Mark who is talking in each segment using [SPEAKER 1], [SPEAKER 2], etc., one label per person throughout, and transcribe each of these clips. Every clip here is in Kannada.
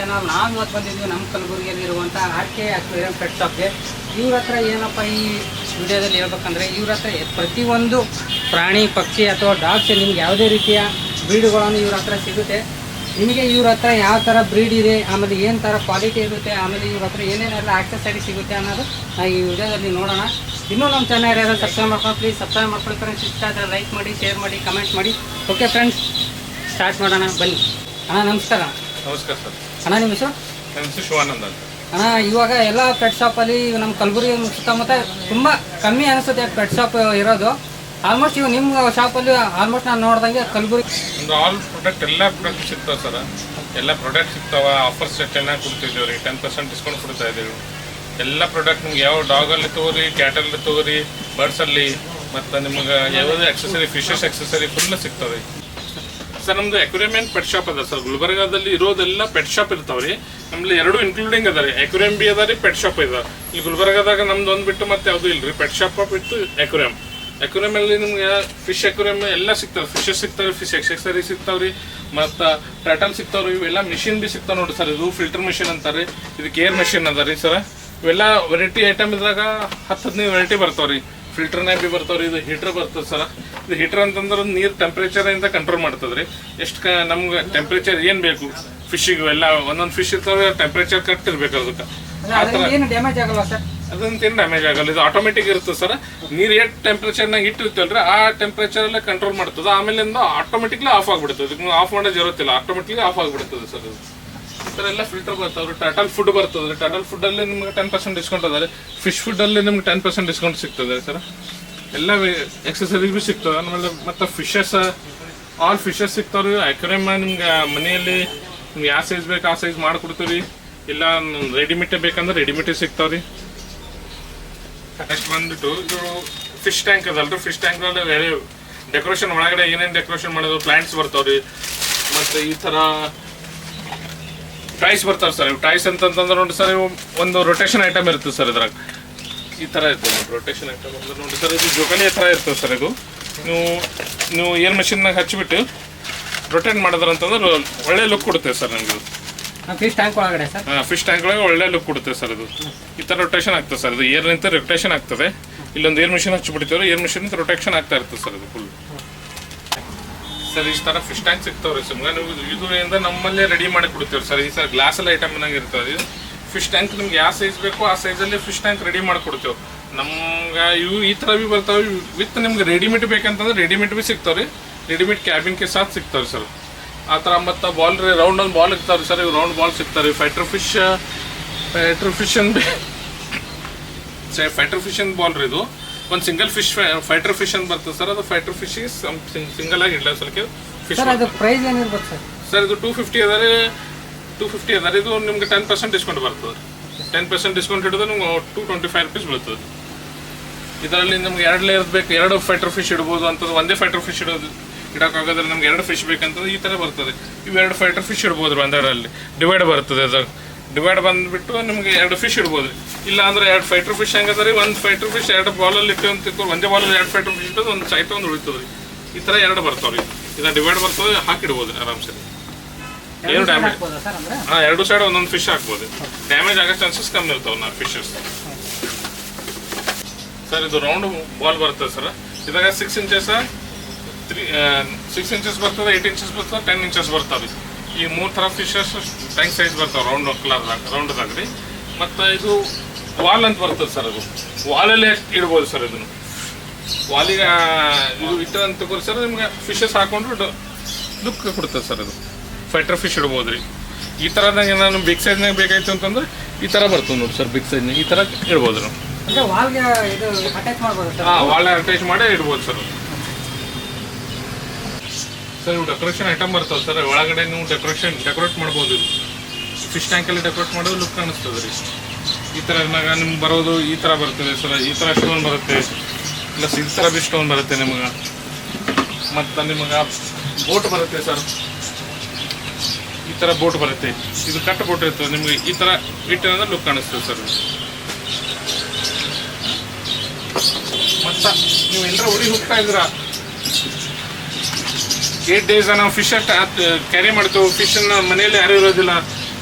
[SPEAKER 1] ಚಾನಲ್ ನಾವು ಇವತ್ತು ಬಂದಿದ್ವಿ ನಮ್ಮ ಕಲಬುರಗಿಯಲ್ಲಿ ಇರುವಂಥ ಆರ್ ಕೆ ಅಕ್ವೇರಿಯಂ ಪೆಟ್ ಶಾಪ್ಗೆ ಇವ್ರ ಹತ್ರ ಏನಪ್ಪ ಈ ವಿಡಿಯೋದಲ್ಲಿ ಹೇಳ್ಬೇಕಂದ್ರೆ ಇವ್ರ ಹತ್ರ ಪ್ರತಿಯೊಂದು ಪ್ರಾಣಿ, ಪಕ್ಷಿ ಅಥವಾ ಡಾಗ್ಸ್ ನಿಮ್ಗೆ ಯಾವುದೇ ರೀತಿಯ ಬ್ರೀಡ್ಗಳನ್ನು ಇವ್ರ ಹತ್ರ ಸಿಗುತ್ತೆ. ನಿಮಗೆ ಇವ್ರ ಹತ್ರ ಯಾವ ಥರ ಬ್ರೀಡ್ ಇದೆ, ಆಮೇಲೆ ಏನು ಥರ ಕ್ವಾಲಿಟಿ ಇರುತ್ತೆ, ಆಮೇಲೆ ಇವ್ರ ಹತ್ರ ಏನೇನೆಲ್ಲ ಆಕ್ಸೆಸರಿ ಸಿಗುತ್ತೆ ಅನ್ನೋದು ನಾವು ಈ ವಿಡಿಯೋದಲ್ಲಿ ನೋಡೋಣ. ಇನ್ನೂ ನಮ್ಮ ಚಾನಲ್ ಯಾರು ಸಬ್ಸ್ಕ್ರೈಬ್ ಮಾಡ್ಕೊಂಡು ಪ್ಲೀಸ್ ಸಬ್ಸ್ಕ್ರೈಬ್ ಮಾಡ್ಕೊಳ್ಳಿ ಫ್ರೆಂಡ್ಸ್ ಇಷ್ಟ ಆದರೆ ಲೈಕ್ ಮಾಡಿ ಶೇರ್ ಮಾಡಿ ಕಮೆಂಟ್ ಮಾಡಿ. ಓಕೆ ಫ್ರೆಂಡ್ಸ್ ಸ್ಟಾರ್ಟ್ ಮಾಡೋಣ, ಬನ್ನಿ. ಅಣ್ಣ ನಮಸ್ಕಾರ.
[SPEAKER 2] ನಮಸ್ಕಾರ ಸರ್.
[SPEAKER 1] ಅಣ್ಣ ನಿಮ್ಮ ಹೆಸರು?
[SPEAKER 2] ನನ್ನ ಹೆಸರು ಶಿವಾನಂದ ಅಂತ.
[SPEAKER 1] ಅಣ್ಣ ಇವಾಗ ಎಲ್ಲ ಪೆಟ್ ಶಾಪಲ್ಲಿ ನಮ್ಮ ಕಲಬುರಗಿ ಸುತ್ತಮುತ್ತ ತುಂಬ ಕಮ್ಮಿ ಅನಿಸುತ್ತೆ ಪೆಟ್ ಶಾಪ್ ಇರೋದು. ಆಲ್ಮೋಸ್ಟ್ ಇವು ನಿಮ್ಮ ಶಾಪಲ್ಲಿ ಆಲ್ಮೋಸ್ಟ್ ನಾನು ನೋಡ್ದಂಗೆ ಕಲಬುರಗಿ
[SPEAKER 2] ಒಂದು ಆಲ್ ಪ್ರಾಡಕ್ಟ್ ಎಲ್ಲ ಪ್ರಾಡಕ್ಟ್ ಸಿಗ್ತಾವೆ ಸರ್. ಎಲ್ಲ ಪ್ರಾಡಕ್ಟ್ ಸಿಗ್ತಾವ ಆಫರ್ಸ್ ಚೆನ್ನಾಗಿ ಕೊಡ್ತಿದ್ದೀವಿ ರೀ ಟೆನ್ ಪರ್ಸೆಂಟ್ ಡಿಸ್ಕೌಂಟ್ ಕೊಡ್ತಾ ಇದ್ದೀವಿ. ಎಲ್ಲ ಪ್ರಾಡಕ್ಟ್ ನಿಮ್ಗೆ ಯಾವ ಡಾಗಲ್ಲಿ ತೊಗೋರಿ ಕ್ಯಾಟಲ್ಲಿ ತಗೋರಿ ಬರ್ಡ್ಸಲ್ಲಿ ಮತ್ತು ನಿಮಗೆ ಯಾವುದೇ ಎಕ್ಸೆಸರಿ ಫಿಶಸ್ ಎಕ್ಸೆಸರಿ ಫುಲ್ ಸಿಗ್ತವೆ ಸರ್, ನಮ್ದು ಅಕ್ವೇರಿಯಂ ಪೆಟ್ ಶಾಪ್ ಅದ ಸರ್. ಗುಲ್ಬರ್ಗಾದಲ್ಲಿ ಇರೋದೆಲ್ಲ ಪೆಟ್ ಶಾಪ್ ಇರ್ತಾವ್ರಿ. ನಮ್ಮಲ್ಲಿ ಎರಡು ಇನ್ಕ್ಲೂಡಿಂಗ್ ಅದ ರೀ ಅಕ್ವೇರಿಯಂ ಬಿ ಅದ ಪೆಟ್ ಶಾಪ್ ಇದೆ. ಇಲ್ಲಿ ಗುಲ್ಬರ್ಗಾದಾಗ ನಮ್ದು ಒಂದು ಬಿಟ್ಟು ಮತ್ತೆ ಯಾವುದು ಇಲ್ರಿ. ಪೆಟ್ ಶಾಪ್ ಬಿಟ್ಟು ಅಕ್ವೇರಿಯಂ ಅಕ್ವೇರಿಯಂ ಅಲ್ಲಿ ನಿಮ್ಗೆ ಫಿಶ್ ಅಕ್ವೇರಿಯಂ ಎಲ್ಲ ಸಿಗ್ತಾವೆ. ಫಿಶಸ್ ಸಿಗ್ತಾವೆ ಫಿಶ್ ಎಕ್ಸೆಸರಿ ಸಿಗ್ತಾವ್ರಿ. ಮತ್ತು ಟರ್ಟಲ್ ಸಿಗ್ತಾವ್ರಿ. ಇವೆಲ್ಲ ಮಿಷಿನ್ ಬಿ ಸಿಗ್ತಾವೆ ನೋಡಿ ಸರ್. ಇದು ಫಿಲ್ಟರ್ ಮಿಷಿನ್ ಅಂತಾರೆ ಇದು ಕೇರ್ ಮಿಷಿನ್ ಅದ ರೀ ಸರ್. ಇವೆಲ್ಲ ವೆರೈಟಿ ಐಟಮ್ ಇದ್ರಾಗ ಹತ್ತು ಹದಿನೈದು ವೆರೈಟಿ ಬರ್ತಾವ್ರಿ. ಫಿಲ್ಟರ್ನಾಗ ಬಿ ಬರ್ತಾವ್ರಿ ಇದು ಹೀಟರ್ ಬರ್ತದೆ ಸರ್. ಇದು ಹೀಟರ್ ಅಂತಂದ್ರೆ ನೀರು ಟೆಂಪ್ರೇಚರ್ ಇಂದ ಕಂಟ್ರೋಲ್ ಮಾಡ್ತದ್ರಿ. ಎಷ್ಟು ಕ ನಮ್ಗೆ ಟೆಂಪ್ರೇಚರ್ ಏನು ಬೇಕು? ಫಿಶಿಗೆ ಎಲ್ಲ ಒಂದೊಂದು ಫಿಶ್ ಇರ್ತಾವೆ ಟೆಂಪ್ರೇಚರ್ ಕರೆಕ್ಟ್ ಇರ್ಬೇಕು ಅದಕ್ಕೆ.
[SPEAKER 1] ಅದ್ರಲ್ಲಿ ಏನು ಡ್ಯಾಮೇಜ್ ಆಗಲ್ಲ ಸರ್?
[SPEAKER 2] ಅದಂತ ಏನ್ ಡ್ಯಾಮೇಜ್ ಆಗಲ್ಲ. ಇದು ಆಟೋಮೆಟಿಕ್ ಇರುತ್ತೆ ಸರ್. ನೀರು ಎಷ್ಟು ಟೆಂಪ್ರೇಚರ್ನಾಗ ಇಟ್ಟಿರ್ತಲ್ರಿ ಆ ಟೆಂಪ್ರೇಚರ್ ಎಲ್ಲ ಕಂಟ್ರೋಲ್ ಮಾಡ್ತದೆ. ಆಮೇಲಿಂದ ಆಟೋಮೆಟಿಕ್ಲಿ ಆಫ್ ಆಗ್ಬಿಡ್ತದೆ. ಇದಕ್ಕೆ ಆಫ್ ಮಾಡೋದು ಇರುತ್ತಿಲ್ಲ ಆಟೋಮೆಟಿಕ್ಲಿ ಆಫ್ ಆಗಿಬಿಡ್ತದೆ ಸರ್ ಇದು. ಥರ ಎಲ್ಲ ಫಿಲ್ಟರ್ ಬರ್ತಾವ್ರಿ ಟಟಲ್ ಫುಡ್ ಬರ್ತದೆ. ಟಟಲ್ ಫುಡ್ಡಲ್ಲಿ ನಿಮ್ಗೆ ಟೆನ್ ಪರ್ಸೆಂಟ್ ಡಿಸ್ಕೌಂಟ್ ಅದ. ಫಿಶ್ ಫಿಶ್ ಫುಡ್ಡಲ್ಲಿ ನಿಮ್ಗೆ ಟೆನ್ ಪರ್ಸೆಂಟ್ ಡಿಸ್ಕೌಂಟ್ ಸಿಗ್ತದೆ ಸರ್ ಎಲ್ಲ ಎಕ್ಸಸರೀಸ್ ಬಿ ಸಿಗ್ತದೆ ಆಮೇಲೆ ಮತ್ತೆ ಫಿಶಸ್ ಆಲ್ ಫಿಶಸ್ ಸಿಗ್ತಾವ್ರಿ ಅಕ್ವೇರಿಯಮ್ ನಿಮ್ಗೆ ಮನೆಯಲ್ಲಿ ನಿಮ್ಗೆ ಯಾವ ಸೈಜ್ ಬೇಕು ಆ ಸೈಜ್ ಮಾಡಿಕೊಡ್ತೀವಿ. ಇಲ್ಲ ರೆಡಿಮೇಡ್ ಬೇಕಂದ್ರೆ ರೆಡಿಮೇಡ್ ಸಿಗ್ತಾವ್ರಿ ನೆಕ್ಸ್ಟ್ ಬಂದ್ಬಿಟ್ಟು ಇದು ಫಿಶ್ ಟ್ಯಾಂಕ್ ಅದಲ್ರಿ ಫಿಶ್ ಟ್ಯಾಂಕ್ ಬೇರೆ ಡೆಕೋರೇಷನ್ ಒಳಗಡೆ ಏನೇನು ಡೆಕೋರೇಷನ್ ಮಾಡೋದು ಪ್ಲಾಂಟ್ಸ್ ಬರ್ತಾವ್ರಿ ಮತ್ತೆ ಈ ತರ ಟೈಸ್ ಬರ್ತಾವೆ ಸರ್. ಇವು ಟೈಸ್ ಅಂತಂತಂದ್ರೆ ನೋಡಿ ಸರ್ ಇವು ಒಂದು ರೊಟೇಷನ್ ಐಟಮ್ ಇರುತ್ತೆ ಸರ್ ಇದ್ರಾಗ. ಈ ಥರ ಇರ್ತದೆ ನೋಡಿ ರೊಟೇಷನ್ ಐಟಮ್ ಅಂದ್ರೆ ನೋಡಿ ಸರ್ ಇದು ಜೋಕಾಲಿ ಥರ ಇರ್ತದೆ ಸರ್ ಇದು. ನೀವು ನೀವು ಏರ್ ಮಷಿನ್ನಾಗ ಹಚ್ಚಿಬಿಟ್ಟು ರೊಟೇಟ್ ಮಾಡಿದ್ರ ಅಂತಂದ್ರೆ ಒಳ್ಳೆ ಲುಕ್ ಕೊಡುತ್ತೆ ಸರ್ ನನಗೆ
[SPEAKER 1] ಫಿಶ್ ಟ್ಯಾಂಕ್ ಒಳಗಡೆ ಸರ್?
[SPEAKER 2] ಫಿಶ್ ಟ್ಯಾಂಕ್ ಒಳಗೆ ಒಳ್ಳೆ ಲುಕ್ ಕೊಡುತ್ತೆ ಸರ್ ಇದು. ಈ ಥರ ರೊಟೇಷನ್ ಆಗ್ತದೆ ಸರ್ ಇದು. ಏರ್ ನಿಂತ ರೊಟೇಷನ್ ಆಗ್ತದೆ. ಇಲ್ಲೊಂದು ಏರ್ ಮಿಷಿನ್ ಹಚ್ಚಿಬಿಡ್ತೀವಿ ಏರ್ ಮಿಷಿನ್ ರೊಟೇಷನ್ ಆಗ್ತಾ ಇರ್ತದೆ ಸರ್ ಇದು ಫುಲ್ ಸರ್, ಈ ಥರ ಫಿಶ್ ಟ್ಯಾಂಕ್ ಸಿಗ್ತಾವ್ರಿ ಸರ್. ನೀವು ಇದರಿಂದ ನಮ್ಮಲ್ಲೇ ರೆಡಿ ಮಾಡಿ ಕೊಡ್ತೀವಿ ಸರ್. ಈ ಸರ್ ಗ್ಲಾಸ್ ಅಲ್ಲಿ ಐಟಮ್ ಇರ್ತದೆ. ಫಿಶ್ ಟ್ಯಾಂಕ್ ನಿಮ್ಗೆ ಯಾವ ಸೈಜ್ ಬೇಕೋ ಆ ಸೈಜಲ್ಲಿ ಫಿಶ್ ಟ್ಯಾಂಕ್ ರೆಡಿ ಮಾಡಿ ಕೊಡ್ತೇವೆ ನಮ್ಗೆ ಇವು ಈ ಥರ ಭೀ ಬರ್ತಾವೆ. ವಿತ್ ನಿಮ್ಗೆ ರೆಡಿಮೇಡ್ ಬೇಕಂತಂದ್ರೆ ರೆಡಿಮೇಡ್ ಬಿ ಸಿಗ್ತಾವ್ರಿ. ರೆಡಿಮೇಡ್ ಕ್ಯಾಬಿನ್ ಕೆ ಸಿಗ್ತಾವೆ ಸಿಗ್ತಾವ್ರಿ ಸರ್. ಆ ಥರ ಮತ್ತು ಬಾಲ್ ರೀ ರೌಂಡ್ ಒಂದು ಬಾಲ್ ಇರ್ತಾವ್ರಿ ಸರ್. ಇವು round ball ಸಿಗ್ತಾವ್ರಿ. Fighter fish fighter fish sir fighter fish ball ರೀ ಇದು. ಒಂದು ಸಿಂಗಲ್ ಫಿಶ್ ಫೈಟರ್ ಫಿಶ್ ಅಂತ ಬರ್ತದೆ ಸರ್ ಅದು ಫೈಟರ್ ಫಿಶ್ ಸಿಂಗಲ್ ಆಗಿ ಇಡ್ಲ ಸ್ವಲ್ಪ ಫಿಶ್
[SPEAKER 1] ಸರ್ ಅದು ಪ್ರೈಸ್ ಏನಿರ್ಬೋದು ಸರ್
[SPEAKER 2] ಸರ್ ಇದು ಟೂ ಫಿಫ್ಟಿ ಅದಾರೆ ಟೂ ಫಿಫ್ಟಿ ಅದಾರೆ ಇದು ನಿಮ್ಗೆ ಟೆನ್ ಪರ್ಸೆಂಟ್ ಡಿಸ್ಕೌಂಟ್ ಬರ್ತದೆ. ಟೆನ್ ಪರ್ಸೆಂಟ್ ಡಿಸ್ಕೌಂಟ್ ಹಿಡಿದು ನಿಮ್ಗೆ ಟೂ ಟ್ವೆಂಟಿ ಫೈವ್ ರುಪೀಸ್ ಬೀಳ್ತದೆ. ಇದರಲ್ಲಿ ನಿಮ್ಗೆ ಎರಡು ಲೇಯರ್ ಬೇಕು. ಎರಡು ಫೈಟರ್ ಫಿಶ್ ಇಡ್ಬೋದು ಅಂತದ್ದು ಒಂದೇ ಫೈಟರ್ ಫಿಶ್ ಇಡೋದು ಇಡೋಕ್ಕಾಗೋದ್ರೆ ನಮ್ಗೆ ಎರಡು ಫಿಶ್ ಬೇಕಂತಂದ್ರೆ ಈ ಥರ ಬರ್ತದೆ. ಇವೆರಡು ಫೈಟರ್ ಫಿಶ್ ಇಡ್ಬೋದು ಒಂದರಲ್ಲಿ. ಡಿವೈಡ್ ಬರ್ತದೆ ಅದಾಗ ಡಿವೈಡ್ ಬಂದ್ಬಿಟ್ಟು ನಿಮಗೆ ಎರಡು ಫಿಶ್ ಇಡ್ಬೋದು. ಇಲ್ಲ ಅಂದ್ರೆ ಎರಡು ಫೈಟರ್ ಫಿಶ್ ಹೆಂಗದ ರೀ ಒಂದು ಫೈಟರ್ ಫಿಶ್ ಎರಡು ಬಾಲಲ್ಲಿ ಇಟ್ಟು ಅಂತ ತಿಳ್ಕೊಂಡು ಒಂದೇ ಬಾಲಲ್ಲಿ ಎರಡು ಫೈಟರ್ ಫಿಶ್ ಇಟ್ಟು ಒಂದು ಸೈಟ್ ಒಂದು ಉಳಿತದೆ ರೀ ಈ ತರ ಎರಡು ಬರ್ತಾವೆ ರೀ ಇದನ್ನ ಡಿವೈಡ್ ಬರ್ತದೆ ಹಾಕಿಡ್ಬೋದು ಆರಾಮ್ಸೆ. ಏನು ಡ್ಯಾಮೇಜ್ ಹಾಂ ಎರಡು ಸೈಡ್ ಒಂದೊಂದು ಫಿಶ್ ಹಾಕ್ಬೋದು. ಡ್ಯಾಮೇಜ್ ಆಗೋ ಚಾನ್ಸಸ್ ಕಮ್ಮಿ ಇರ್ತಾವೆ ನಾ ಫಿಶಸ್ ಸರ್ ಇದು ರೌಂಡ್ ಬಾಲ್ ಬರ್ತದೆ ಸರ್. ಇದಾಗ six inches three six inches ಬರ್ತದೆ ಏಯ್ಟ್ ಇಂಚಸ್ ಬರ್ತದೆ ಟೆನ್ ಇಂಚಸ್ ಬರ್ತಾವೆ ಈ ಮೂರು ಥರ ಫಿಶಸ್ ಟ್ಯಾಂಕ್ ಸೈಜ್ ಬರ್ತಾವೆ ರೌಂಡ್ ಕಲರ್ದಾಗ ರೌಂಡ್ದಾಗ ರೀ. ಮತ್ತು ಇದು ವಾಲ್ ಅಂತ ಬರ್ತದೆ ಸರ್ ಅದು. ವಾಲಲ್ಲೇ ಇಡ್ಬೋದು ಸರ್ ಇದನ್ನು. ವಾಲಿಗೆ ಇದು ಇಟ್ಟು ಅಂತ ತಗೋರಿ ಸರ್ ನಿಮ್ಗೆ ಫಿಶಸ್ ಹಾಕೊಂಡ್ರು ಲುಕ್ ಕೊಡ್ತದೆ ಸರ್ ಅದು. ಫೈಟರ್ ಫಿಶ್ ಇಡ್ಬೋದು ರೀ. ಈ ಥರದಾಗ ನಾನು ಬಿಗ್ ಸೈಜ್ನಾಗ ಬೇಕಾಯ್ತು ಅಂತಂದ್ರೆ ಈ ಥರ ಬರ್ತದೆ ನೋಡಿ ಸರ್ ಬಿಗ್ ಸೈಜ್ನಾಗ ಈ ಥರ ಇಡ್ಬೋದು ನಾವು. ಹಾಂ ವಾಲ್ ಅಟ್ಯಾಚ್ ಮಾಡೇ ಇಡ್ಬೋದು ಸರ್ ಸರ್, ಇವು ಡೆಕೋರೇಷನ್ ಐಟಮ್ ಬರ್ತಾವೆ ಸರ್, ಒಳಗಡೆ ನೀವು ಡೆಕೋರೇಷನ್ ಡೆಕೋರೇಟ್ ಮಾಡ್ಬೋದು ಇದು. ಫಿಶ್ ಟ್ಯಾಂಕಲ್ಲಿ ಡೆಕೋರೇಟ್ ಮಾಡೋದು ಲುಕ್ ಕಾಣಿಸ್ತದೆ ರೀ. ಈ ಥರ ನಿಮ್ಗೆ ಬರೋದು ಈ ಥರ ಬರ್ತದೆ ಸರ್, ಈ ಥರ ಸ್ಟೋನ್ ಬರುತ್ತೆ. ಇಲ್ಲ, ಈ ಥರ ಬಿ ಸ್ಟೋನ್ ಬರುತ್ತೆ ನಿಮಗೆ. ಮತ್ತು ನಿಮಗೆ ಬೋಟ್ ಬರುತ್ತೆ ಸರ್. ಈ ಥರ ಬೋಟ್ ಬರುತ್ತೆ. ಇದು ಕಟ್ ಬೋಟ್ ಇರ್ತದೆ, ನಿಮಗೆ ಈ ಥರ ಇಟ್ಟಂದ್ರೆ ಲುಕ್ ಕಾಣಿಸ್ತದೆ ಸರ್. ಮತ್ತು ನೀವು ಎಲ್ಲರೂ ಉಡಿ ಹೋಗ್ತಾ ಇದ್ದೀರಾ? ಏಟ್ ಡೇಸ್ ನಾವು ಫಿಶ್ ಕ್ಯಾರಿ ಮಾಡ್ತೇವೆ. ಫಿಶನ್ನು ಮನೆಯಲ್ಲಿ ಯಾರು ಇರೋದಿಲ್ಲ.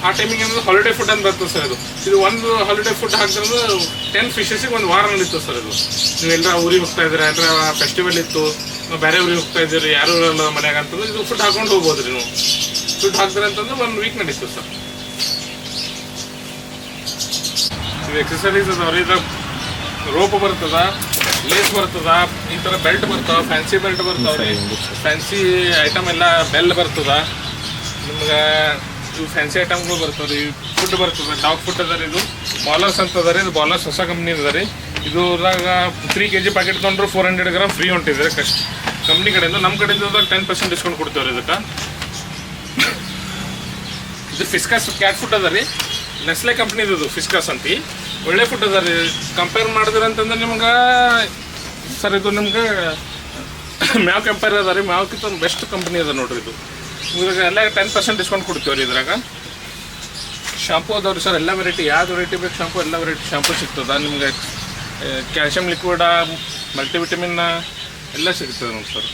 [SPEAKER 2] ಆ ಟೈಮಿಗೆ ಅಂದ್ರೆ ಹಾಲಿಡೇ ಫುಡ್ ಅಂತ ಬರ್ತದೆ ಸರ್ ಇದು ಇದು ಒಂದು ಹಾಲಿಡೇ ಫುಡ್ ಹಾಕಿದ್ರೆ ಟೆನ್ ಫಿಶಸ್ಸಿಗೆ ಒಂದು ವಾರ ನಡೀತದೆ ಸರ್ ಇದು ನೀವೆಲ್ಲ ಊರಿಗೆ ಹೋಗ್ತಾ ಇದ್ದೀರಾ? ಅಂದ್ರೆ ಫೆಸ್ಟಿವಲ್ ಇತ್ತು. ನಾವು ಬೇರೆ ಊರಿಗೆ ಹೋಗ್ತಾ ಇದ್ದೀರಿ. ಯಾರು ಇರಲ್ಲ ಮನ್ಯಾಗ ಅಂತಂದ್ರೆ ಇದು ಫುಡ್ ಹಾಕೊಂಡು ಹೋಗ್ಬೋದು ರೀ ನೀವು. ಫುಡ್ ಹಾಕ್ತಾರೆ ಅಂತಂದ್ರೆ ಒಂದು ವೀಕ್ ನಡೀತದೆ ಸರ್. ಇದು ಅದಾವ. ಅದಾವ್ರಿ ಇದ್ರಾಗ ರೋಪ್ ಬರ್ತದ. ಲೇಸ್ ಬರ್ತದ, ಈ ಥರ ಬೆಲ್ಟ್ ಬರ್ತಾವ ಫ್ಯಾನ್ಸಿ ಬೆಲ್ಟ್ ಬರ್ತಾವ್ರಿ ಫ್ಯಾನ್ಸಿ ಐಟಮ್ ಎಲ್ಲ ಬೆಲ್ ಬರ್ತದ. ನಿಮ್ಗೆ ಇವು ಫ್ಯಾನ್ಸಿ ಐಟಮ್ಗಳು ಬರ್ತಾವ್ರಿ ಫುಡ್ ಬರ್ತದೆ ಡಾಗ್ ಫುಡ್ ಅದ ರೀ ಇದು. ಬಾಲರ್ಸ್ ಅಂತ ಅದ ರೀ, ಇದು ಬಾಲರ್ಸ್ ಹೊಸ ಕಂಪ್ನಿ ಅದ ರೀ. ಇದ್ರಾಗ ತ್ರೀ ಕೆ ಜಿ ಪ್ಯಾಕೆಟ್ ತೊಗೊಂಡ್ರೆ ಫೋರ್ ಹಂಡ್ರೆಡ್ ಗ್ರಾಮ್ ಫ್ರೀ ಹೊಂಟಿದ್ರೆ ಕಷ್ಟ ಕಂಪ್ನಿ ಕಡೆಯಿಂದ ನಮ್ಮ ಕಡೆಯಿಂದ ಟೆನ್ ಪರ್ಸೆಂಟ್ ಡಿಸ್ಕೌಂಟ್ ಕೊಡ್ತೇವ್ರಿ ಇದಕ್ಕೆ. ಇದು ಫಿಸ್ಕಸ್ ಕ್ಯಾಟ್ ಫುಡ್ ಅದ ರೀ. ನೆಸ್ಲೆ ಕಂಪ್ನಿದು ಇದು ಫಿಸ್ಕಸ್ ಅಂತಿ. ಒಳ್ಳೆ ಫುಡ್ ಅದ ರೀ. ಕಂಪೇರ್ ಮಾಡಿದ್ರೆ ಅಂತಂದ್ರೆ ನಿಮ್ಗೆ, ಸರ್ ಇದು ನಿಮ್ಗೆ ಮ್ಯಾವ್ ಕಂಪೇರ್ ಅದ ರೀ. ಮ್ಯಾವ್ಕಿಂತ ಒಂದು ಬೆಸ್ಟ್ ಕಂಪ್ನಿ ಅದ ನೋಡ್ರಿ ಇದು. ಇವಾಗ ಎಲ್ಲ ಟೆನ್ ಪರ್ಸೆಂಟ್ ಡಿಸ್ಕೌಂಟ್ ಕೊಡ್ತೀವಿ ರೀ ಇದ್ರಾಗ. ಶಾಂಪೂ ಅದಾವ್ರಿ ಸರ್. ಎಲ್ಲ ವೆರೈಟಿ ಯಾವ್ದು ವೆರೈಟಿ ಬೇಕು ಶಾಂಪೂ ಎಲ್ಲ ವೆರೈಟಿ ಶಾಂಪೂ ಸಿಗ್ತದೆ. ನಿಮ್ಗೆ ಕ್ಯಾಲ್ಶಿಯಂ ಲಿಕ್ವಿಡ ಮಲ್ಟಿವಿಟಮಿನ್ ಎಲ್ಲ ಸಿಗ್ತದೆ ನೋಡಿ ಸರ್.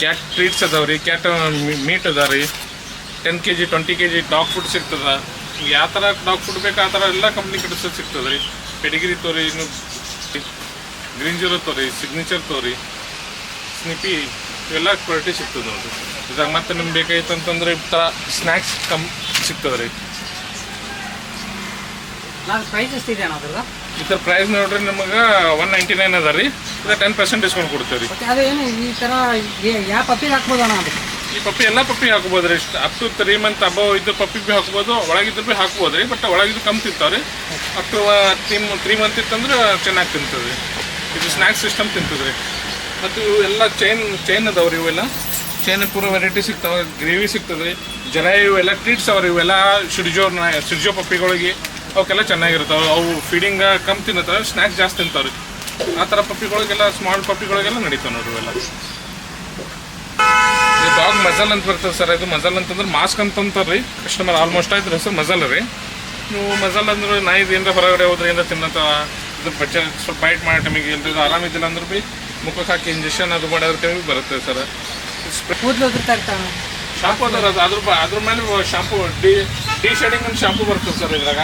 [SPEAKER 2] ಕ್ಯಾಟ್ ಟ್ರೀಟ್ಸ್ ಅದಾವ ರೀ. ಕ್ಯಾಟ್ ಮೀಟ್ ಅದ ರೀ. Ten K G twenty K G dog food ಸಿಗ್ತದೆ ಯಾವ ಥರ ಡಾಗ್ ಫುಡ್ ಬೇಕು ಆ ಥರ ಎಲ್ಲ ಕಂಪ್ನಿ ಕಡೆ ಸಿಗ್ತದೆ ರೀ. ಪೆಡಿಗಿರಿ ತೋರಿ ಇನ್ನು ಗ್ರೀನ್ ಜೀರೋ ತೋರಿ ಸಿಗ್ನೇಚರ್ ತೋರಿ ಸ್ನಿಪಿ ಇವೆಲ್ಲ ಕ್ವಾಲಿಟಿ ಸಿಗ್ತದೆ ನೋಡಿರಿ. ಇದಾಗ ಮತ್ತೆ ನಿಮ್ಗೆ ಬೇಕಾಯ್ತು ಅಂತಂದ್ರೆ ಈ ಥರ ಸ್ನ್ಯಾಕ್ಸ್ ಕಮ್ ಸಿಗ್ತದೆ ರೀ.
[SPEAKER 1] ನಾನು ಪ್ರೈಸ್ ಎಷ್ಟಿದೆ ಅಣ್ಣ
[SPEAKER 2] ಈ ಥರ ಪ್ರೈಸ್ ನೋಡ್ರಿ ನಿಮಗೆ ಒನ್ ನೈಂಟಿ ನೈನ್ ಅದ ರೀ. ಇದು ಟೆನ್ ಪರ್ಸೆಂಟ್ ಡಿಸ್ಕೌಂಟ್ ಕೊಡ್ತೇವೆ ರೀ
[SPEAKER 1] ಅದೇನು ಈ ಥರ ಯಾವ ಪಪ್ಪಿಗೆ ಹಾಕ್ಬೋದಣ್ಣ ಅದು?
[SPEAKER 2] ಈ ಪಪ್ಪಿ, ಎಲ್ಲ ಪಪ್ಪಿ ಹಾಕ್ಬೋದು ರೀ up to three month above ಇದ್ದು ಪಪ್ಪಿ ಬಿ ಹಾಕ್ಬೋದು ಒಳಗಿದ್ರು ಬಿ ಹಾಕ್ಬೋದು ರೀ ಬಟ್ ಒಳಗಿದ್ದು ಕಮ್ಮಿ ತಿಂತಾವೆ ರೀ ಟು ತ್ರೀ ತ್ರೀ ಮಂತ್ ಇತ್ತಂದ್ರೆ ಚೆನ್ನಾಗಿ ತಿಂತದೆ ರೀ ಇದು ಸ್ನ್ಯಾಕ್ಸ್ ಸಿಸ್ಟಮ್ ತಿಂತದೆ ರೀ ಮತ್ತು ಇವೆಲ್ಲ ಚೈನ್ ಚೈನ್ ಅದಾವೆ ರೀ ಇವೆಲ್ಲ. ಚೈನ್ ಪೂರ ವೆರೈಟಿ ಸಿಗ್ತಾವೆ ಗ್ರೇವಿ ಸಿಗ್ತದೆ ರೀ ಜರ ಇವೆಲ್ಲ ಟ್ರೀಟ್ಸ್ ಅವ್ರಿ, ಇವೆಲ್ಲ ಸಿಡ್ಜೋ ಸಿಡ್ಜೋ ಪಪ್ಪಿಗಳಿಗೆ ಅವಕ್ಕೆಲ್ಲ ಚೆನ್ನಾಗಿರ್ತಾವೆ. ಅವು ಫೀಡಿಂಗ್ ಕಮ್ಮಿ ತಿನ್ನತ್ತವೆ ಸ್ನ್ಯಾಕ್ಸ್ ಜಾಸ್ತಿ ತಿಂತಾವೆ ರೀ ಆ ಥರ ಪಪ್ಪಿಗಳಿಗೆಲ್ಲ ಸ್ಮಾಲ್ ಪಪ್ಪಿಗಳಿಗೆಲ್ಲ ನಡೀತಾವೆ ನೋಡ್ರಿ ಇವೆಲ್ಲ. ಡಾಗ್ ಮಜಲ್ ಅಂತ ಬರ್ತದೆ ಸರ್. ಇದು ಮಜಲ್ ಅಂತಂದ್ರೆ ಮಾಸ್ಕ್ ಅಂತ ಅಂತಾರೆ ರೀ ಕಸ್ಟಮರ್ ಆಲ್ಮೋಸ್ಟ್ ಆಯ್ತು ಸರ್ ಮಜಲ್ ರೀ. ನೀವು ಮಜಲ್ ಅಂದ್ರೆ ನಾಯಿದು ಏನರ ಹೊರಗಡೆ ಹೋದ್ರೆ ಏನಾರ ತಿನ್ನತ್ತ ಇದು ಬಚ್ಚ ಸ್ವಲ್ಪ ಬೈಟ್ ಮಾಡೋ ಟೈಮಿಗೆ ಇಲ್ದಿದ್ದು ಆರಾಮಿದ್ದಿಲ್ಲ ಅಂದ್ರೆ ಭೀ ಮುಖಕ್ಕೆ ಹಾಕಿ ಇಂಜೆಕ್ಷನ್ ಅದು ಮಾಡೋದ್ರ ಟೈಮಿಗೆ ಬರುತ್ತೆ ಸರ್. ಶಾಂಪು ಅದರ ಅದು ಅದ್ರ ಅದ್ರ ಮೇಲೆ ಶಾಂಪು ಡಿ ಡಿ ಶೇಡಿಂಗ್ ಅಂತ ಶಾಂಪು ಬರ್ತದೆ ಸರ್ ಇದ್ರಾಗ.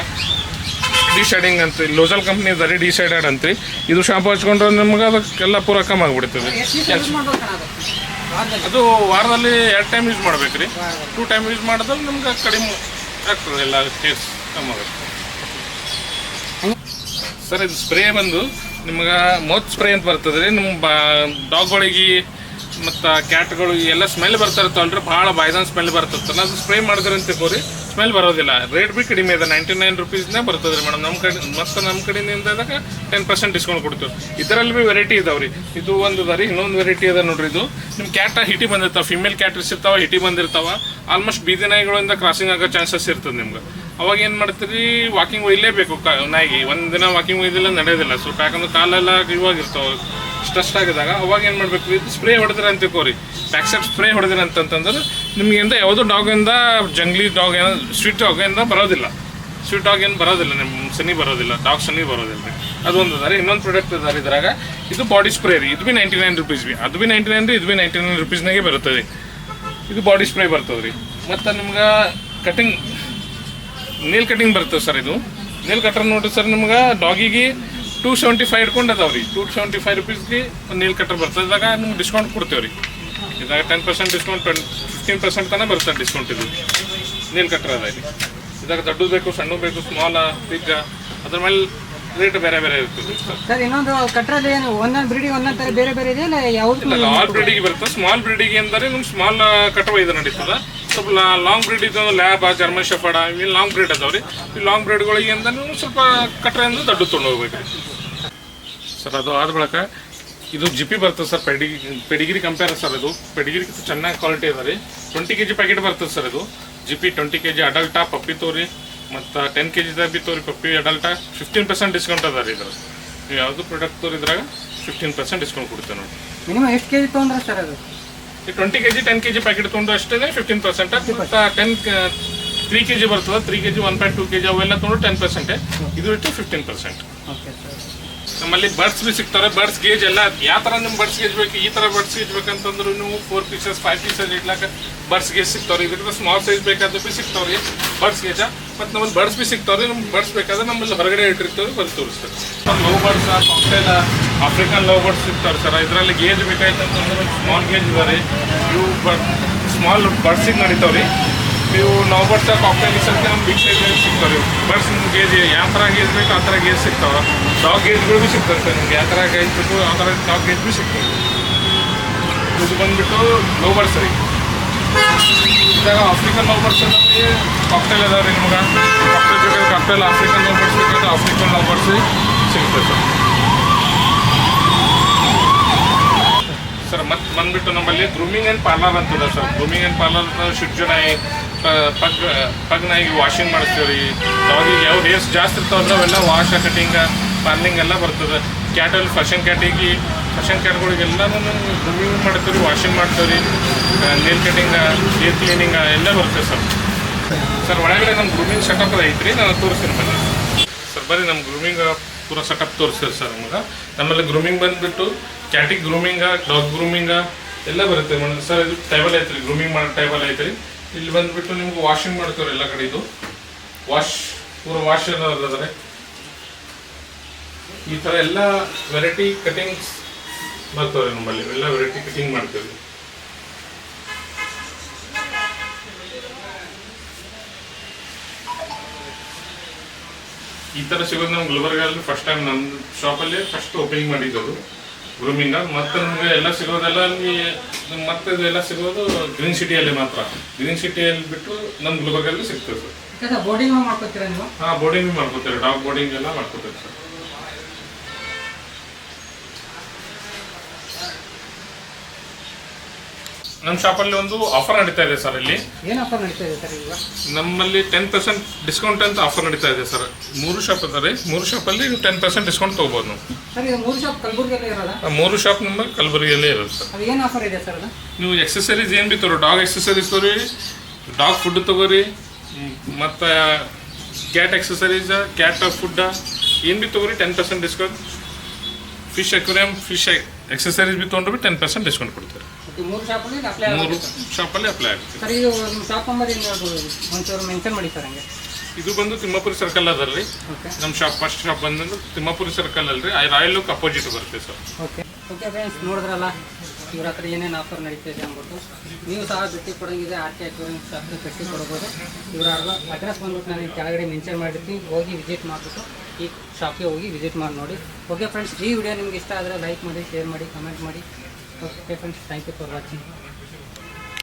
[SPEAKER 2] ಡಿ ಶೇಡಿಂಗ್ ಅಂತ ಲೋಜಲ್ ಕಂಪ್ನಿ ಇದೆ ರೀ ಡಿ ಶೇಡೆಡ್ ರೀ. ಇದು ಶಾಂಪು ಹಚ್ಕೊಂಡ್ರೆ ನಿಮ್ಗೆ ಅದಕ್ಕೆಲ್ಲ ಪೂರ ಕಮ್ಮಿ ಆಗ್ಬಿಡ್ತದೆ
[SPEAKER 1] ಅದು ವಾರದಲ್ಲಿ
[SPEAKER 2] ಎರಡು ಟೈಮ್ ಯೂಸ್ ಮಾಡ್ಬೇಕು ರೀ. ಟೂ ಟೈಮ್ ಯೂಸ್ ಮಾಡಿದ್ರೆ ನಿಮ್ಗೆ ಕಡಿಮೆ ಆಗ್ತದೆ ಎಲ್ಲ ಕೇಸ್ ಕಮ್ಮಿ ಆಗುತ್ತೆ. ಸರ್ ಇದು ಸ್ಪ್ರೇ ಬಂದು ನಿಮ್ಗೆ ಮೌತ್ ಸ್ಪ್ರೇ ಅಂತ ಬರ್ತದೆ ರೀ. ನಿಮ್ಮ ಬಾ ಡಾಗ್ಗಳಿಗೆ ಮತ್ತು ಕ್ಯಾಟ್ಗಳು ಎಲ್ಲ ಸ್ಮೆಲ್ ಬರ್ತಾ ಇರ್ತಾವಲ್ರಿ ಭಾಳ ಬಾಯ್ದಾನ ಸ್ಮೆಲ್ ಬರ್ತೈತಲ್ಲ ಅದು ಸ್ಪ್ರೇ ಮಾಡಿದ್ರಂತೆ ಅಂತ ತಿಳ್ಕೊರಿ ಸ್ಮೆಲ್ ಬರೋದಿಲ್ಲ. ರೇಟ್ ಬಿ ಕಡಿಮೆ ಇದೆ. ನೈಂಟಿ ನೈನ್ ರುಪೀಸ್ನೇ ಬರ್ತದೆ ರೀ ಮೇಡಮ್ ನಮ್ಮ ಕಡೆ, ಮತ್ತೆ ನಮ್ಮ ಕಡೆಯಿಂದ ಇದ್ದಾಗ ಟೆನ್ ಪರ್ಸೆಂಟ್ ಡಿಸ್ಕೌಂಟ್ ಕೊಡ್ತೀವಿ. ಇದರಲ್ಲಿ ಬಿ ವೆರೈಟಿ ಇದಾವೆ ರೀ ಇದು ಒಂದು ಅದ ರೀ ಇನ್ನೊಂದು ವೆರೈಟಿ ಅದ ನೋಡ್ರಿ ಇದು. ನಿಮ್ಮ ಕ್ಯಾಟ ಹಿಟಿ ಬಂದಿರ್ತಾವೆ. ಫಿಮೇಲ್ ಕ್ಯಾಟ್ರಿಸ್ ಇರ್ತಾವೆ ಹಿಟಿ ಬಂದಿರ್ತಾವೆ. ಆಲ್ಮೋಸ್ಟ್ ಬೀದಿ ನಾಯಿಗಳಿಂದ ಕ್ರಾಸಿಂಗ್ ಆಗೋ ಚಾನ್ಸಸ್ ಇರ್ತದೆ ನಿಮ್ಗೆ. ಅವಾಗ ಏನು ಮಾಡ್ತೀರಿ? ವಾಕಿಂಗ್ ಒಯ್ಯಲೇಬೇಕು ಕ, ನಾಯಿಗೆ. ಒಂದು ದಿನ ವಾಕಿಂಗ್ ಒಯ್ದಿಲ್ಲ ನಡೆಯೋದಿಲ್ಲ ಸ್ವಲ್ಪ ಯಾಕಂದ್ರೆ ಕಾಲೆಲ್ಲ ಇವಾಗಿರ್ತಾವೆ. ಸ್ಟ್ರೆಸ್ ಆಗಿದಾಗ ಅವಾಗ ಏನು ಮಾಡಬೇಕು? ಇದು ಸ್ಪ್ರೇ ಹೊಡೆದ್ರೆ ಅಂತ ತಿಳ್ಕೊರಿ ಸ್ಪ್ರೇ ಹೊಡೆದ್ರೆ ಅಂತಂತಂದ್ರೆ ನಿಮಗಿಂದ ಯಾವುದೋ ಡಾಗಿಂದ ಜಂಗ್ಲಿ ಡಾಗ್ ಏನೋ ಸ್ವೀಟ್ ಇಂದ ಬರೋದಿಲ್ಲ. ಸ್ವೀಟ್ ಡಾಗ್ ಏನು ಬರೋದಿಲ್ಲ ನಿಮ್ಮ ಸನಿ ಬರೋದಿಲ್ಲ ಡಾಗ್ ಸನಿ ಬರೋದಿಲ್ಲ. ರೀ ಅದೊಂದು ಅದ ರೀ ಇನ್ನೊಂದು ಪ್ರಾಡಕ್ಟ್ ಅದ ರೀ ಇದ್ರಾಗ, ಇದು ಬಾಡಿ ಸ್ಪ್ರೇ ರೀ, ಇದು ಬಿ ನೈಂಟಿ ನೈನ್ ರುಪೀಸ್ ಬಿ ಅದು ಬಿ ನೈಂಟಿ ನೈನ್ ರೀ, ಇದು ಬಿ ನೈಂಟಿ ನೈನ್ ರುಪೀಸ್ನಾಗೆ ಬರ್ತದೆ ಇದು ಬಾಡಿ ಸ್ಪ್ರೇ ಬರ್ತದೆ ರೀ. ಮತ್ತು ನಿಮ್ಗೆ ಕಟಿಂಗ್ ನೇಲ್ ಕಟಿಂಗ್ ಬರ್ತದೆ ಸರ್ ಇದು. ನೇಲ್ ಕಟರ್ ನೋಡ್ರಿ ಸರ್ ನಿಮ್ಗೆ ಡಾಗಿಗೆ ಟೂ ಸೆವೆಂಟಿ ಫೈವ್ ಇಟ್ಕೊಂಡು ಅದಾವೆ ರೀ. ಟೂ ಸೆವೆಂಟಿ ಫೈವ್ ರುಪೀಸ್ಗೆ ಒಂದು ನೇಲ್ ಕಟರ್ ಬರ್ತದೆ. ಇದಾಗ ನಿಮ್ಗೆ ಡಿಸ್ಕೌಂಟ್ ಕೊಡ್ತೇವೆ ರೀ. ಇದಾಗ ten percent discount twenty fifteen percent ತನಕ ಬರುತ್ತೆ ಡಿಸ್ಕೌಂಟ್ ಇದು. ನೀಲ್ ಇಲ್ಲಿ ಇದಾಗ ದೊಡ್ಡದು ಬೇಕು ಸಣ್ಣ ಬೇಕು ಸ್ಮಾಲ ಬಿಗ್ ಅದ್ರ ಮೇಲೆ ರೇಟ್ ಬೇರೆ ಬೇರೆ ಇರ್ತದೆ. ಸರ್
[SPEAKER 1] ಇನ್ನೊಂದು ಕಟ್ಟರಲ್ಲಿ ಏನು ಒಂದೊಂದು ಬ್ರೀಡಿಗೆ ಒಂದೊಂದು ಥರ ಬೇರೆ ಬೇರೆ ಇದೆ ಇಲ್ಲ ಯಾವುದು
[SPEAKER 2] ಇಲ್ಲ ಬ್ರೀಡಿಗೆ ಬರುತ್ತೆ. ಸ್ಮಾಲ್ ಬ್ರೀಡಿಗೆ ಅಂದರೆ ನಿಮ್ಗೆ ಸ್ಮಾಲ್ ಕಟವ ಇದು ನಡೀತದೆ. ಸ್ವಲ್ಪ ಲಾಂಗ್ ಬ್ರೀಡ್ ಇದು ಲ್ಯಾಬ್ ಜರ್ಮನ್ ಶೆಫರ್ಡ್ ಇವು ಲಾಂಗ್ ಬ್ರೀಡ್ ಅದಾವ ರೀ. ಈ ಲಾಂಗ್ ಬ್ರೀಡ್ಗಳಿಗೆ ಅಂದ್ರೆ ಸ್ವಲ್ಪ ಸ್ವಲ್ಪ ಅಂದ್ರೆ ದೊಡ್ಡ ತೊಗೊಂಡು ಹೋಗ್ಬೇಕು ರೀ. ಸರ್ ಅದು ಆದ ಬಳಿಕ ಇದು ಜಿಪಿ ಬರ್ತದೆ ಸರ್ ಪೆಡಿಗಿ ಪೆಡಿಗಿರಿ ಕಂಪೇರ್ ಸರ್ ಇದು. ಪೆಡಿಗಿರಿ ಚೆನ್ನಾಗಿ ಕ್ವಾಲಿಟಿ ಅದ ರೀ ಟ್ವೆಂಟಿ ಕೆ ಜಿ ಪ್ಯಾಕೆಟ್ ಬರ್ತದೆ ಸರ್ ಇದು. ಜಿಪಿ ಟ್ವೆಂಟಿ ಕೆ ಜಿ ಅಡಲ್ಟಾ ಪಪ್ಪಿ ತೋರಿ ಮತ್ತು ಟೆನ್ ಕೆ ಜಿದಾಗ ಬಿ ತೋರಿ ಪಪ್ಪಿ ಅಡಲ್ಟಾ ಫಿಫ್ಟೀನ್ ಪರ್ಸೆಂಟ್ ಡಿಸ್ಕೌಂಟ್ ಅದ ರೀ ಇದ್ರ ನೀವು ಯಾವುದು ಪ್ರಾಡಕ್ಟ್ ತೋರಿದ್ರಾಗ ಫಿಫ್ಟೀನ್ ಪರ್ಸೆಂಟ್ ಡಿಸ್ಕೌಂಟ್ ಕೊಡ್ತೇವೆ ನೋಡಿ.
[SPEAKER 1] ಮಿನಿಮಮ್ ಎಷ್ಟು ಕೆ ಜಿ ತೊಗೊಂಡ್ರೆ ಸರ್ ಅದು?
[SPEAKER 2] ಈ twenty K G ten K G packet ತೊಗೊಂಡು ಅಷ್ಟೇ ಫಿಫ್ಟೀನ್ ಪರ್ಸೆಂಟ್ ಮತ್ತು ಟೆನ್ ತ್ರೀ ಕೆ ಜಿ ಬರ್ತದೆ. Three K G one point two K G ಅವೆಲ್ಲ ತೊಗೊಂಡು ಟೆನ್ ಪರ್ಸೆಂಟೇ ಇದು ಇಟ್ಟು ಫಿಫ್ಟೀನ್ ಪರ್ಸೆಂಟ್
[SPEAKER 1] ಓಕೆ ಸರ್
[SPEAKER 2] ನಮ್ಮಲ್ಲಿ ಬರ್ಡ್ಸ್ ಬಿ ಸಿಗ್ತಾರೆ ಬರ್ಡ್ಸ್ ಗೇಜ್ ಎಲ್ಲ. ಯಾವ ಥರ ನಿಮ್ಮ ಬರ್ಡ್ಸ್ ಗೇಜ್ ಬೇಕು, ಈ ಥರ ಬರ್ಡ್ಸ್ ಗೇಜ್ ಬೇಕಂತಂದ್ರೂ ನೀವು ಫೋರ್ ಪೀಸಸ್ ಫೈವ್ ಪೀಸಸ್ ಇಡ್ಲಾಕ ಬರ್ಡ್ಸ್ ಗೇಜ್ ಸಿಗ್ತಾವ್ರಿ. ಇದ್ರ ಸ್ಮಾಲ್ ಸೈಜ್ ಬೇಕಾದ್ರೆ ಬಿ ಸಿಗ್ತಾವ್ರಿ ಬರ್ಡ್ಸ್ ಗೇಜ. ಮತ್ತು ನಮ್ಮಲ್ಲಿ ಬರ್ಡ್ಸ್ ಬಿ ಸಿಗ್ತಾವ್ರಿ, ನಮ್ಗೆ ಬರ್ಡ್ಸ್ ಬೇಕಾದ್ರೆ ನಮ್ಮಲ್ಲಿ ಹೊರಗಡೆ ಇಟ್ಟಿರ್ತೀವಿ ಬಂದು ತೋರಿಸ್ತಾರೆ love birds cockatiel African love birds ಸಿಗ್ತಾವ್ರಿ sir. ಇದರಲ್ಲಿ ಗೇಜ್ ಬೇಕಾಯ್ತು ಅಂತಂದ್ರೆ ಸ್ಮಾಲ್ ಗೇಜ್ ಇದಾವೆ ಇವು ಬರ್ ಸ್ಮಾಲ್ ಬರ್ಡ್ಸಿಗೆ ನಡೀತಾವ್ರಿ. ನೀವು ನಾವು ಬರ್ಡ್ಸ್ ಕಾಕ್ಟೇಲ್ ಸರ್ ನಮ್ಗೆ ಬಿಗ್ ಸೈಜ್ ಸಿಗ್ತಾವೆ ಬರ್ಡ್ಸ್ ನಿಮ್ಗೆ ಗೇಜ್ ಯಾವ ಥರ ಗೇಜ್ ಬೇಕು ಆ ಥರ ಗೇಜ್ ಸಿಗ್ತಾವೆ. ಡಾಗ್ ಗೇಜ್ಗಳು ಭೀ ಸಿಗ್ತವೆ ಸರ್. ನಿಮ್ಗೆ ಯಾವ ಥರ ಗೇಜ್ ಬೇಕು, ಆ ಥರ ಡಾಗ್ ಗೇಜ್ ಭೀ ಸಿಗ್ತವೆ. ಇದು ಬಂದ್ಬಿಟ್ಟು ಲವ್ ಬರ್ಡ್ಸ್ ರೀ. ಇದಾಗ ಆಫ್ರಿಕನ್ ಲವ್ ಬರ್ಡ್ಸ್ ನಮಗೆ ಕಾಕ್ಟೇಲ್ ಅದಾವೆ ರೀ ನಿಮ್ಗೆ. ಕಾಕ್ಟೇಲ್ ಬೇಕಾದ್ರೆ ಕಾಕ್ಟೇಲ್ ಆಫ್ರಿಕನ್ ಲವ್ ಬರ್ಡ್ಸ್ ಬೇಕಾದ್ರೆ ಆಫ್ರಿಕನ್ ಲವ್ ಬರ್ಡ್ಸ್ ಸಿಗುತ್ತೆ ಸರ್ ಸರ್ ಮತ್ತೆ ಬಂದ್ಬಿಟ್ಟು ನಮ್ಮಲ್ಲಿ ಗ್ರೂಮಿಂಗ್ ಆ್ಯಂಡ್ ಪಾರ್ಲರ್ ಅಂತದ ಸರ್. ಗ್ರೂಮಿಂಗ್ ಆ್ಯಂಡ್ ಪಾರ್ಲರ್ ಶುದ್ಧ ನಾಯಿ ಪಗ್ ಪಗ್ ನಾಯಿಗೆ ವಾಷಿಂಗ್ ಮಾಡಿಸ್ತೀವಿ ರೀ ಅವ್ರಿಗೆ ಯಾವ ಹೇರ್ಸ್ ಜಾಸ್ತಿ ಇರ್ತಾವಲ್ಲ ಅವೆಲ್ಲ ವಾಶ್ ಕಟಿಂಗ್ ಪಾರ್ಲಿಂಗ್ ಎಲ್ಲ ಬರ್ತದೆ. ಕ್ಯಾಟಲ್ ಫಶನ್ ಕ್ಯಾಟಿಗೆ ಫಶನ್ ಕ್ಯಾಟ್ಗಳಿಗೆಲ್ಲನೂ ಗ್ರೂಮಿಂಗ್ ಮಾಡ್ತೀವಿ ರೀ ವಾಷಿಂಗ್ ಮಾಡ್ತೀವಿ ರೀ ನೇಲ್ ಕಟಿಂಗ ಏರ್ ಕ್ಲೀನಿಂಗ ಎಲ್ಲ ಬರ್ತದೆ ಸರ್. ಸರ್, ಒಳಗಡೆ ನಮ್ಮ ಗ್ರೂಮಿಂಗ್ ಸೆಟಪ್ ಐತ್ರಿ, ನಾನು ತೋರಿಸ್ತೀನಿ ಬನ್ನಿ. ಸರ್, ಬರ್ರಿ ನಮ್ಮ ಗ್ರೂಮಿಂಗ್ ಪೂರ ಸೆಟಪ್ ತೋರಿಸ್ತಾರೆ ಸರ್ ನಮ್ಗೆ. ನಮ್ಮಲ್ಲಿ ಗ್ರೂಮಿಂಗ್ ಬಂದ್ಬಿಟ್ಟು ಕ್ಯಾಟಿಕ್ ಗ್ರೂಮಿಂಗ ಡಾಗ್ ಗ್ರೂಮಿಂಗ ಎಲ್ಲ ಬರುತ್ತೆ ಸರ್, ಇದು ಟೈಬಲ್ ಐತ್ರಿ ಗ್ರೂಮಿಂಗ್ ಮಾಡೋ ಟೈಬಲ್ ಐತ್ರಿ. ಇಲ್ಲಿ ಬಂದ್ಬಿಟ್ಟು ನಿಮ್ಗೆ ವಾಷಿಂಗ್ ಮಾಡ್ತಾರೆ ಎಲ್ಲ ಕಡೆ ಇದು. ವಾಶ್ ಪೂರ ವಾಶ್ ಅದಾದ್ರೆ ಈ ಥರ ಎಲ್ಲ ವೆರೈಟಿ ಕಟಿಂಗ್ಸ್ ಬರ್ತವ್ರಿ ನಮ್ಮಲ್ಲಿ. ಎಲ್ಲ ವೆರೈಟಿ ಕಟಿಂಗ್ ಮಾಡ್ತೀವಿ ಈ ತರ ಸಿಗೋದು ನಮ್ಮ ಗುಲ್ಬರ್ಗಲ್ಲಿ ಫಸ್ಟ್ ಟೈಮ್ ನಮ್ಮ ಶಾಪಲ್ಲಿ ಫಸ್ಟ್ ಓಪನಿಂಗ್ ಮಾಡಿದ್ದು ಗ್ರೂಮಿಂದ ಮತ್ತೆ ನಮ್ಗೆ ಎಲ್ಲ ಸಿಗೋದೆಲ್ಲ ಅಲ್ಲಿ ಮತ್ತೆ ಇದೆಲ್ಲ ಸಿಗೋದು ಗ್ರೀನ್ ಸಿಟಿಯಲ್ಲಿ ಮಾತ್ರ. ಗ್ರೀನ್ ಸಿಟಿಯಲ್ಲಿ ಬಿಟ್ಟು ನಮ್ಮ ಗುಲ್ಬರ್ಗಲ್ಲಿ ಸಿಗ್ತದೆ. ಸರ್
[SPEAKER 1] ಬೋರ್ಡಿಂಗ್ ಮಾಡ್ಕೊತೀರಾ ನೀವು?
[SPEAKER 2] ಹಾ ಬೋರ್ಡಿಂಗ್ ಮಾಡ್ಕೋತೀವಿ. ಡಾಗ್ ಬೋರ್ಡಿಂಗ್ ಎಲ್ಲ ಮಾಡ್ಕೋತೀವಿ ಸರ್. ನಮ್ಮ ಶಾಪಲ್ಲಿ ಒಂದು ಆಫರ್ ನಡೀತಾ ಇದೆ ಸರ್ ಇಲ್ಲಿ.
[SPEAKER 1] ಏನು ಆಫರ್ ನಡೀತಾ ಇದೆ ಸರ್ ಈಗ
[SPEAKER 2] ನಮ್ಮಲ್ಲಿ ಟೆನ್ ಪರ್ಸೆಂಟ್ ಡಿಸ್ಕೌಂಟ್ ಅಂತ ಆಫರ್ ನಡೀತಾ ಇದೆ ಸರ್. ಮೂರು ಶಾಪ್ ಇದ್ದಾರೆ ಮೂರು ಶಾಪಲ್ಲಿ ನೀವು ಟೆನ್ ಪರ್ಸೆಂಟ್ ಡಿಸ್ಕೌಂಟ್ ತೊಗೋಬೋದು. ನಾವು
[SPEAKER 1] ಸರ್ ಇದು ಮೂರು ಶಾಪ್ ಕಲಬುರಗಿಯಲ್ಲೇ ಇರೋದಾ?
[SPEAKER 2] ಆ ಮೂರು ಶಾಪ್ ನಿಮ್ಮ ಕಲಬುರಗಿಯಲ್ಲೇ ಇರುತ್ತೆ ಸರ್.
[SPEAKER 1] ಅದು ಏನು ಆಫರ್ ಇದೆ ಸರ್ ಅದು?
[SPEAKER 2] ನೀವು ಎಕ್ಸಸರೀಸ್ ಏನು ಬಿ ತೋರಿ ಡಾಗ್ ಎಕ್ಸಸರೀಸ್ ತಗೋರಿ ಡಾಗ್ ಫುಡ್ ತಗೋರಿ ಮತ್ತು ಕ್ಯಾಟ್ ಎಕ್ಸಸರೀಸ್ ಕ್ಯಾಟ್ ಫುಡ್ ಏನು ಬಿ ತಗೋರಿ ten percent discount fish aquarium fish accessories B ತೊಗೊಂಡ್ರೆ ಬಿ ಟೆನ್ ಪರ್ಸೆಂಟ್ ಡಿಸ್ಕೌಂಟ್ ಕೊಡ್ತಾರೆ.
[SPEAKER 1] ಓಕೆ ಮೂರು ಶಾಪಲ್ಲಿ ಅಪ್ಲೈ
[SPEAKER 2] ಮೂರು ಶಾಪಲ್ಲಿ ಅಪ್ಲೈ ಆಗುತ್ತೆ.
[SPEAKER 1] ಸರ್ ಇದು ಶಾಪ್ ನಂಬರ್ ಏನು ಒಂಚೂರು ಮೆನ್ಷನ್ ಮಾಡಿ ಸರ್ ಹಂಗೆ.
[SPEAKER 2] ಇದು ಬಂದು ತಿಮ್ಮಾಪುರಿ ಸರ್ಕಲ್ ಅದಲ್ರಿ ನಮ್ಮ ಶಾಪ್ ಫಸ್ಟ್ ಶಾಪ್ ಬಂದು ತಿಮ್ಮಾಪುರಿ ಸರ್ಕಲ್ ಅಲ್ರಿ. ಆ ರಾಯಲ್ ಲುಕ್ ಅಪೋಸಿಟ್ ಬರುತ್ತೆ ಸರ್
[SPEAKER 1] ಓಕೆ ಓಕೆ ಫ್ರೆಂಡ್ಸ್ ನೋಡಿದ್ರಲ್ಲ ಇವ್ರ ಹತ್ರ ಏನೇನು ಆಫರ್ ನಡೀತಿದೆ ಅಂದ್ಬಿಟ್ಟು. ನೀವು ಸಹ ಭೇಟಿ ಕೊಡೋಂಗಿದೆ ಆರ್ ಟಿ ಅಕ್ಯೂರೆನ್ಸ್ ಶಾಪ್ನ ಭೇಟಿ ಕೊಡ್ಬೋದು. ಇವರ ಅಡ್ರೆಸ್ ಬಂದ್ಬಿಟ್ಟು ನಾನು ಕೆಳಗಡೆ ಮೆನ್ಷನ್ ಮಾಡಿರ್ತೀನಿ. ಹೋಗಿ ವಿಸಿಟ್ ಮಾಡಿಬಿಟ್ಟು ಈ ಶಾಪ್ಗೆ ಹೋಗಿ ವಿಸಿಟ್ ಮಾಡಿ ನೋಡಿ. ಓಕೆ ಫ್ರೆಂಡ್ಸ್ ಈ ವಿಡಿಯೋ ನಿಮ್ಗೆ ಇಷ್ಟ ಆದರೆ ಲೈಕ್ ಮಾಡಿ ಶೇರ್ ಮಾಡಿ ಕಮೆಂಟ್ ಮಾಡಿ. Okay friends thank you for watching